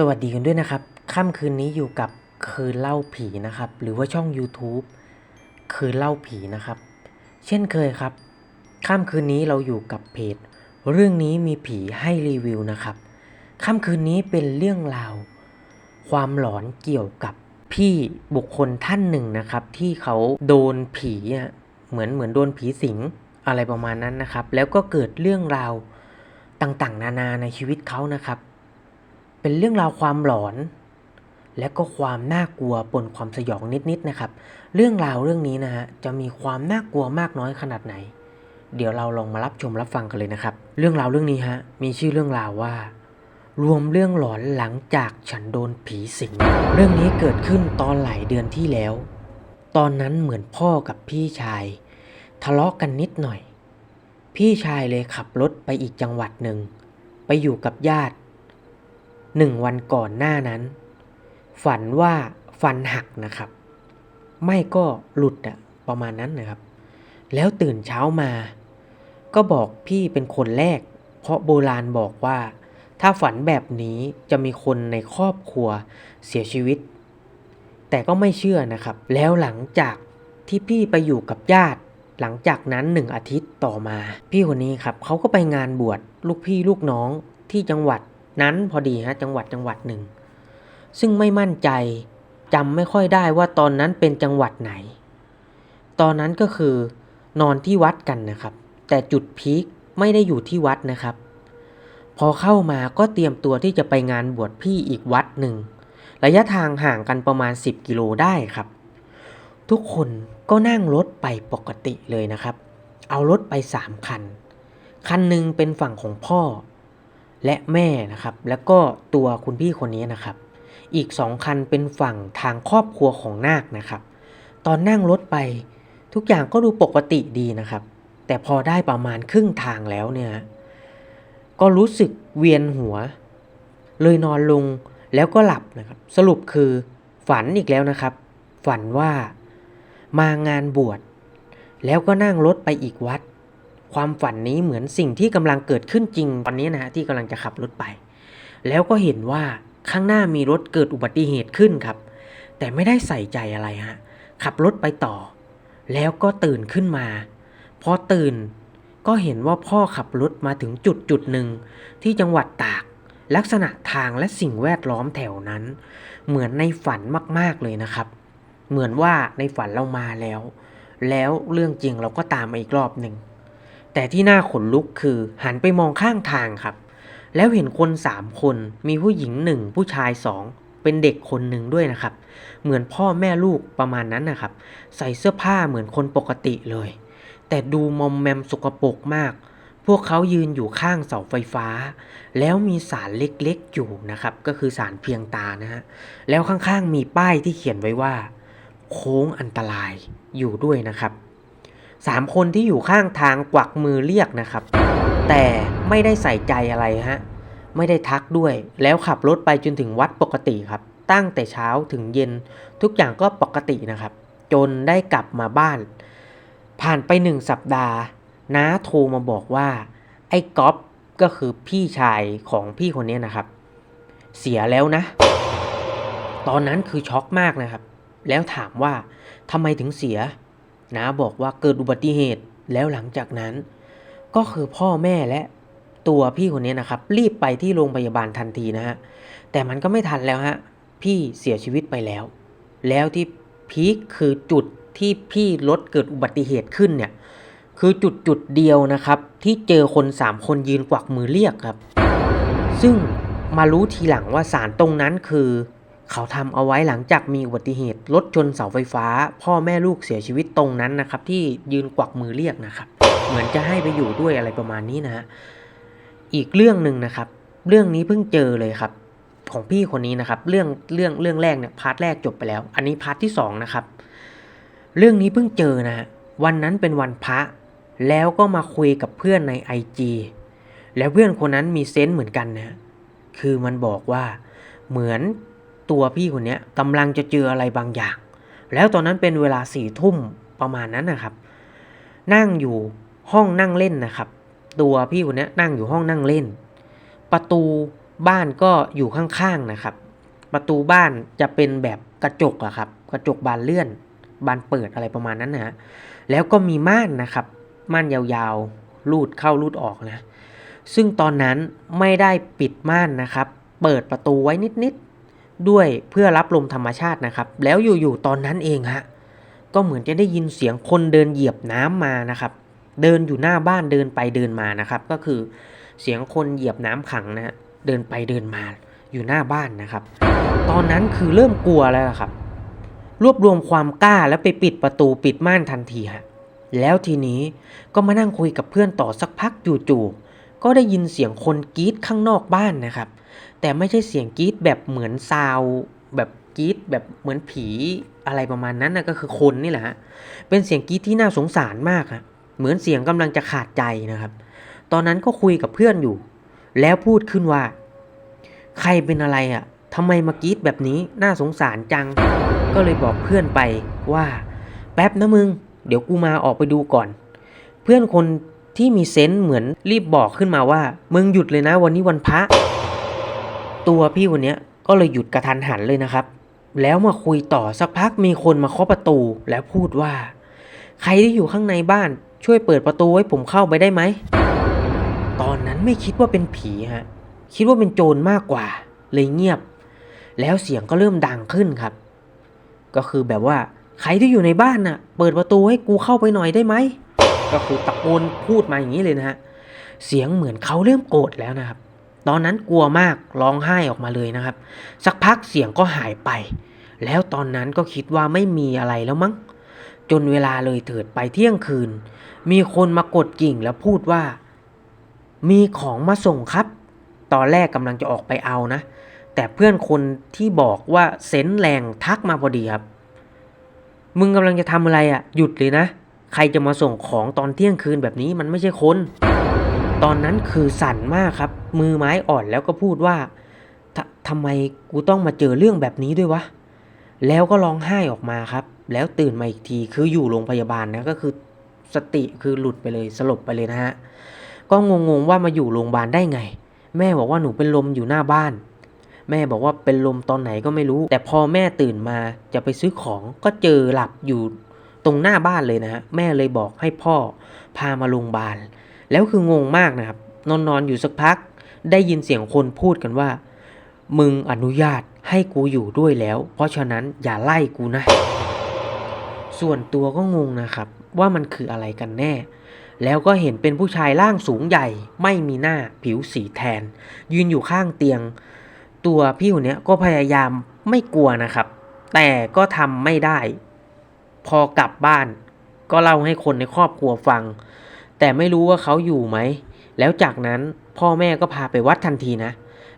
สวัสดีกันด้วยนะครับ ค่ำคืนนี้อยู่กับคืนเล่าผีนะครับ หรือว่าช่อง YouTube คืนเล่าผีนะครับ เช่นเคยครับ ค่ำคืนนี้เราอยู่กับเพจ เรื่องนี้มีผีให้รีวิวนะครับ ค่ำคืนนี้เป็นเรื่องราว ความหลอนเกี่ยวกับพี่บุคคลท่านหนึ่งนะครับ ที่เขาโดนผีเหมือนเหมือนโดนผีสิงอะไรประมาณนั้นนะครับ แล้วก็เกิดเรื่องราวต่างๆ นานาในชีวิตเขานะครับ เป็นเรื่องราวความหลอน และก็ความน่ากลัวปนความสยองนิดๆนะครับ เรื่องราวเรื่องนี้นะฮะจะมีความน่ากลัวมากน้อยขนาดไหน เดี๋ยวเราลองมารับชมรับฟังกันเลยนะครับ เรื่องราวเรื่องนี้ฮะมีชื่อเรื่องราวว่า รวมเรื่องหลอนหลังจากฉันโดนผีสิงเรื่องนี้เกิดขึ้นตอนหลายเดือนที่แล้ว ตอนนั้นเหมือนพ่อกับพี่ชาย ทะเลาะกันนิดหน่อย พี่ชายเลยขับรถไปอีกจังหวัดหนึ่งไปอยู่กับญาติ หนึ่งวันก่อนหน้านั้น ฝันว่าฟันหักนะครับ ไม่ก็หลุดอะประมาณนั้นนะครับ แล้วตื่นเช้ามา ก็บอกพี่เป็นคนแรก เพราะโบราณบอกว่า ถ้าฝันแบบนี้จะมีคนในครอบครัวเสียชีวิต แต่ก็ไม่เชื่อนะครับ แล้วหลังจากที่พี่ไปอยู่กับญาติ หลังจากนั้นหนึ่งอาทิตย์ต่อมา พี่คนนี้ครับเขาก็ไปงานบวชลูกพี่ลูกน้องที่จังหวัด นั้นพอดีฮะจังหวัดจังหวัดหนึ่ง ซึ่งไม่มั่นใจจำไม่ค่อยได้ว่าตอนนั้นเป็นจังหวัดไหน ตอนนั้นก็คือนอนที่วัดกันนะครับ แต่จุดพีคไม่ได้อยู่ที่วัดนะครับ พอเข้ามาก็เตรียมตัวที่จะไปงานบวชพี่อีกวัดหนึ่ง ระยะทางห่างกันประมาณ 10 กิโลได้ครับ ทุกคนก็นั่งรถไปปกติเลยนะครับ เอารถไป 3 คัน คันหนึ่งเป็นฝั่งของพ่อ และแม่นะครับ แล้วก็ตัวคุณพี่คนนี้นะครับ อีกสองคันเป็นฝั่งทางครอบครัวของนาคนะครับ ตอนนั่งรถไป ทุกอย่างก็ดูปกติดีนะครับ แต่พอได้ประมาณครึ่งทางแล้วเนี่ยก็รู้สึกเวียนหัว เลยนอนลงแล้วก็หลับนะครับ สรุปคือฝันอีกแล้วนะครับ ฝันว่ามางานบวชแล้วก็นั่งรถไปอีกวัด ความฝันนี้เหมือนสิ่งที่กำลังเกิดขึ้นจริงตอนนี้นะฮะที่กำลังจะขับรถไป แล้วก็เห็นว่าข้างหน้ามีรถเกิดอุบัติเหตุขึ้นครับ แต่ไม่ได้ใส่ใจอะไรฮะขับรถไปต่อ แล้วก็ตื่นขึ้นมาพอตื่นก็เห็นว่าพ่อขับรถมาถึงจุดจุดหนึ่งที่จังหวัดตาก ลักษณะทางและสิ่งแวดล้อมแถวนั้น เหมือนในฝันมาก ๆเลยนะครับ เหมือนว่าในฝันเรามาแล้ว แล้วเรื่องจริงเราก็ตามมาอีกรอบหนึ่ง แต่ที่น่าขนลุกคือหันไปมองข้างทางครับ แล้วเห็นคนสามคนมีผู้หญิงหนึ่งผู้ชายสองเป็นเด็กคนหนึ่งด้วยนะครับ เหมือนพ่อแม่ลูกประมาณนั้นนะครับ ใส่เสื้อผ้าเหมือนคนปกติเลย แต่ดูมอมแมมสกปรกมาก พวกเขายืนอยู่ข้างเสาไฟฟ้า แล้วมีสารเล็กๆอยู่นะครับ ก็คือสารเพียงตานะฮะแล้วข้างๆมีป้ายที่เขียนไว้ว่า โค้งอันตรายอยู่ด้วยนะครับ สามคนที่อยู่ข้างทางกวักมือเรียกนะครับ แต่ไม่ได้ใส่ใจอะไรฮะ ไม่ได้ทักด้วย แล้วขับรถไปจนถึงวัดปกติครับ ตั้งแต่เช้าถึงเย็นทุกอย่างก็ปกตินะครับ จนได้กลับมาบ้าน ผ่านไปหนึ่งสัปดาห์น้าโทรมาบอกว่า ไอ้ก๊อฟก็คือพี่ชายของพี่คนนี้นะครับ เสียแล้วนะ ตอนนั้นคือช็อกมากนะครับ แล้วถามว่าทำไมถึงเสีย น้าบอกว่าเกิดอุบัติเหตุแล้วหลังจากนั้น ก็คือพ่อแม่และตัวพี่คนนี้นะครับ รีบไปที่โรงพยาบาลทันทีนะฮะแต่มันก็ไม่ทันแล้วฮะพี่เสียชีวิตไปแล้ว แล้วที่พีคคือจุดที่พี่รถเกิดอุบัติเหตุขึ้นเนี่ยคือจุดจุดเดียวนะครับ ที่เจอคนสามคนยืนกวักมือเรียกครับ ซึ่งมารู้ทีหลังว่าสารตรงนั้นคือ เขาทำเอาไว้หลังจากมีอุบัติเหตุรถชนเสาไฟฟ้า พ่อแม่ลูกเสียชีวิตตรงนั้นนะครับ ที่ยืนกวักมือเรียกนะครับ เหมือนจะให้ไปอยู่ด้วยอะไรประมาณนี้นะฮะอีกเรื่องหนึ่งนะครับ เรื่องนี้เพิ่งเจอเลยครับ ของพี่คนนี้นะครับ เรื่องเรื่องเรื่องแรกเนี่ยพาร์ทแรกจบไปแล้ว อันนี้พาร์ทที่สองนะครับ เรื่องนี้เพิ่งเจอนะฮะวันนั้นเป็นวันพระแล้วก็มาคุยกับเพื่อนใน IG แล้วเพื่อนคนนั้นมีเซนส์เหมือนกันนะ คือมันบอกว่าเหมือน ตัวพี่คนนี้กำลังจะเจออะไรบางอย่าง แล้วตอนนั้นเป็นเวลาสี่ทุ่มประมาณนั้นนะครับ นั่งอยู่ห้องนั่งเล่นนะครับ ตัวพี่คนนี้นั่งอยู่ห้องนั่งเล่น ประตูบ้านก็อยู่ข้างๆนะครับ ประตูบ้านจะเป็นแบบกระจกอะครับ กระจกบานเลื่อน บานเปิดอะไรประมาณนั้นนะฮะแล้วก็มีม่านนะครับ ม่านยาวๆลูดเข้าลูดออกนะ ซึ่งตอนนั้นไม่ได้ปิดม่านนะครับ เปิดประตูไว้นิดๆ ด้วยเพื่อรับลมธรรมชาตินะครับ แล้วอยู่ๆตอนนั้นเองฮะก็เหมือนจะได้ยินเสียงคนเดินเหยียบน้ำมานะครับ เดินอยู่หน้าบ้านเดินไปเดินมานะครับ ก็คือเสียงคนเหยียบน้ำขังนะเดินไปเดินมาอยู่หน้าบ้านนะครับ ตอนนั้นคือเริ่มกลัวแล้วครับ รวบรวมความกล้าแล้วไปปิดประตูปิดม่านทันทีฮะแล้วทีนี้ก็มานั่งคุยกับเพื่อนต่อสักพักจู่ๆก็ได้ยินเสียงคนกรีดข้างนอกบ้านนะครับ แต่ไม่ใช่เสียงกรี๊ดแบบเหมือนซาวแบบกรี๊ดแบบเหมือนผีอะไรประมาณนั้นนะก็คือคนนี่แหละฮะเป็นเสียงกรี๊ดที่น่าสงสารมากฮะเหมือนเสียงกำลังจะขาดใจนะครับ ตอนนั้นก็คุยกับเพื่อนอยู่ แล้วพูดขึ้นว่า ใครเป็นอะไรอะ่ะทำไมมากรี๊ดแบบนี้น่าสงสารจัง ก็เลยบอกเพื่อนไปว่า แป๊บนะมึง เดี๋ยวกูมาออกไปดูก่อน เพื่อนคนที่มีเซนส์เหมือนรีบบอกขึ้นมาว่า มึงหยุดเลยนะวันนี้วันพระ ตัวพี่คนนี้ก็เลยหยุดกระทันหันเลยนะครับ แล้วมาคุยต่อสักพักมีคนมาเคาะประตูแล้วพูดว่า ใครที่อยู่ข้างในบ้านช่วยเปิดประตูให้ผมเข้าไปได้ไหม ตอนนั้นไม่คิดว่าเป็นผีฮะ คิดว่าเป็นโจรมากกว่า เลยเงียบ แล้วเสียงก็เริ่มดังขึ้นครับ ก็คือแบบว่าใครที่อยู่ในบ้านน่ะ เปิดประตูให้กูเข้าไปหน่อยได้ไหม ก็คือตะโกนพูดมาอย่างนี้เลยนะฮะ เสียงเหมือนเขาเริ่มโกรธแล้วนะครับ ตอนนั้นกลัวมากร้องไห้ออกมาเลยนะครับ สักพักเสียงก็หายไป แล้วตอนนั้นก็คิดว่าไม่มีอะไรแล้วมั้ง จนเวลาเลยเถิดไปเที่ยงคืน มีคนมากดกิ่งแล้วพูดว่า มีของมาส่งครับ ตอนแรกกำลังจะออกไปเอานะ แต่เพื่อนคนที่บอกว่าเซนแรงทักมาพอดีครับ มึงกำลังจะทำอะไรอะ่ะ หยุดเลยนะ ใครจะมาส่งของตอนเที่ยงคืนแบบนี้มันไม่ใช่คน ตอนนั้นคือสั่นมากครับ มือไม้อ่อนแล้วก็พูดว่าทำไมกูต้องมาเจอเรื่องแบบนี้ด้วยวะ แล้วก็ร้องไห้ออกมาครับ แล้วตื่นมาอีกทีคืออยู่โรงพยาบาลนะก็คือสติคือหลุดไปเลยสลบไปเลยนะฮะ ก็งงๆว่ามาอยู่โรงพยาบาลได้ไง แม่บอกว่าหนูเป็นลมอยู่หน้าบ้าน แม่บอกว่าเป็นลมตอนไหนก็ไม่รู้ แต่พอแม่ตื่นมาจะไปซื้อของก็เจอหลับอยู่ตรงหน้าบ้านเลยนะฮะ แม่เลยบอกให้พ่อพามาโรงพยาบาล แล้วคืองงมากนะครับ นอนนอนอยู่สักพัก ได้ยินเสียงคนพูดกันว่า มึงอนุญาตให้กูอยู่ด้วยแล้ว เพราะฉะนั้นอย่าไล่กูนะ ส่วนตัวก็งงนะครับ ว่ามันคืออะไรกันแน่ แล้วก็เห็นเป็นผู้ชายร่างสูงใหญ่ ไม่มีหน้าผิวสีแทน ยืนอยู่ข้างเตียง ตัวพี่คนนี้ก็พยายามไม่กลัวนะครับ แต่ก็ทำไม่ได้ พอกลับบ้าน ก็เล่าให้คนในครอบครัวฟัง แต่ไม่รู้ว่าเขาอยู่ไหม แล้วจากนั้นพ่อแม่ก็พาไปวัดทันทีนะ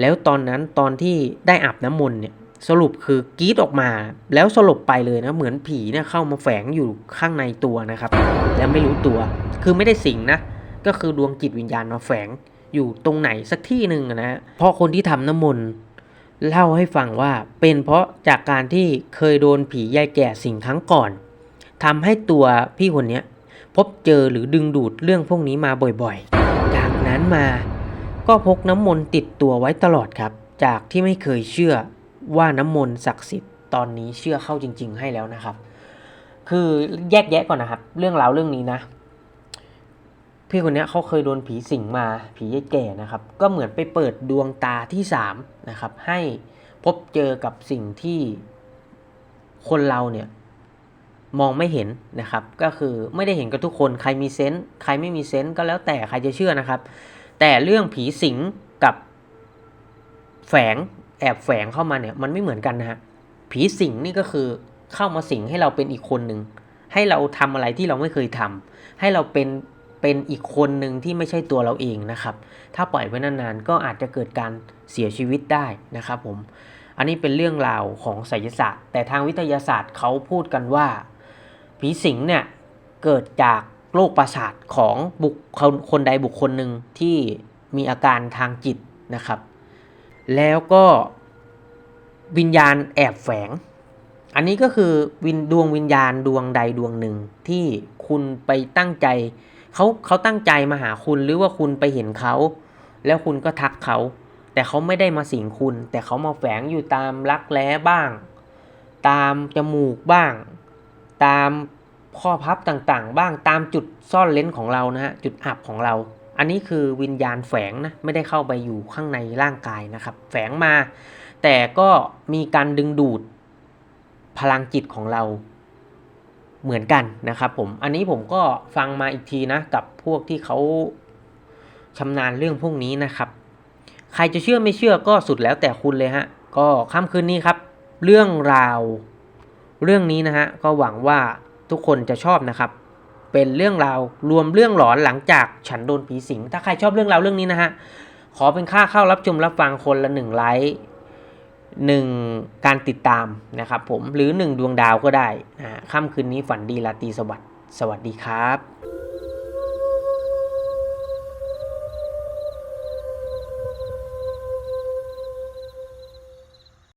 แล้วตอนนั้นตอนที่ได้อาบน้ำมนต์เนี่ยสรุปคือกรีดออกมาแล้วสลบไปเลยนะ เหมือนผีเนี่ยเข้ามาแฝงอยู่ข้างในตัวนะครับ แล้วไม่รู้ตัว คือไม่ได้สิงนะ ก็คือดวงจิตวิญญาณมาแฝงอยู่ตรงไหนสักที่หนึ่งนะเพราะคนที่ทำน้ำมนต์เล่าให้ฟังว่าเป็นเพราะจากการที่เคยโดนผียายแก่สิงครั้งก่อนทำให้ตัวพี่คนเนี้ย พบเจอหรือดึงดูดเรื่องพวกนี้มาบ่อยๆ จากนั้นมาก็พกน้ำมนต์ติดตัวไว้ตลอดครับ จากที่ไม่เคยเชื่อว่าน้ำมนต์ศักดิ์สิทธิ์ตอนนี้เชื่อเข้าจริง ๆ ให้แล้วนะครับ คือแยกแยะก่อนนะครับ เรื่องราวเรื่องนี้นะ พี่คนนี้เขาเคยโดนผีสิงมาผียายแก่นะครับ ก็เหมือนไปเปิดดวงตาที่สามนะครับ ให้พบเจอกับสิ่งที่คนเราเนี่ย มองไม่เห็นนะครับ ก็คือไม่ได้เห็นกับทุกคนใครมีเซนส์ใครไม่มีเซนส์ก็แล้วแต่ใครจะเชื่อนะครับ แต่เรื่องผีสิงกับแฝงแอบแฝงเข้ามาเนี่ยมันไม่เหมือนกันนะฮะผีสิงนี่ก็คือเข้ามาสิงให้เราเป็นอีกคนหนึ่งให้เราทำอะไรที่เราไม่เคยทำให้เราเป็นเป็นอีกคนหนึ่งที่ไม่ใช่ตัวเราเองนะครับ ถ้าปล่อยไว้นานๆก็อาจจะเกิดการเสียชีวิตได้นะครับผม อันนี้เป็นเรื่องราวของไสยศาสตร์ แต่ทางวิทยาศาสตร์เขาพูดกันว่า ผีสิงเนี่ยเกิดจากโรคประสาทของบุคคลคนใดบุคคลหนึ่งที่มีอาการทางจิตนะครับ แล้วก็วิญญาณแอบแฝง อันนี้ก็คือวินดวงวิญญาณดวงใดดวงหนึ่งที่คุณไปตั้งใจเขาเขาตั้งใจมาหาคุณหรือว่าคุณไปเห็นเขา แล้วคุณก็ทักเขา แต่เขาไม่ได้มาสิงคุณ แต่เขามาแฝงอยู่ตามรักแร้บ้าง ตามจมูกบ้าง ตาม ข้อพับต่างๆ บ้างตามจุดซ่อนเลนของเรานะฮะจุดอับของเรา อันนี้คือวิญญาณแฝงนะไม่ได้เข้าไปอยู่ข้างในร่างกายนะครับ แฝงมา แต่ก็มีการดึงดูดพลังจิตของเราเหมือนกันนะครับผมอันนี้ผมก็ฟังมาอีกทีนะกับพวกที่เขาชำนาญเรื่องพวกนี้นะครับ ใครจะเชื่อไม่เชื่อก็สุดแล้วแต่คุณเลยฮะก็ค่ำคืนนี้ครับ เรื่องราว เรื่องนี้นะฮะก็หวังว่า ทุกคนจะชอบนะครับ เป็นเรื่องราวรวมเรื่องหลอนหลังจากฉันโดนผีสิง ถ้าใครชอบเรื่องราวเรื่องนี้นะฮะ ขอเป็นค่าเข้ารับชมรับฟังคนละหนึ่งไลค์หนึ่งการติดตามนะครับผมหรือหนึ่งดวงดาวก็ได้นะค่ำคืนนี้ฝันดีราตรีสวัสดิ์สวัสดีครับ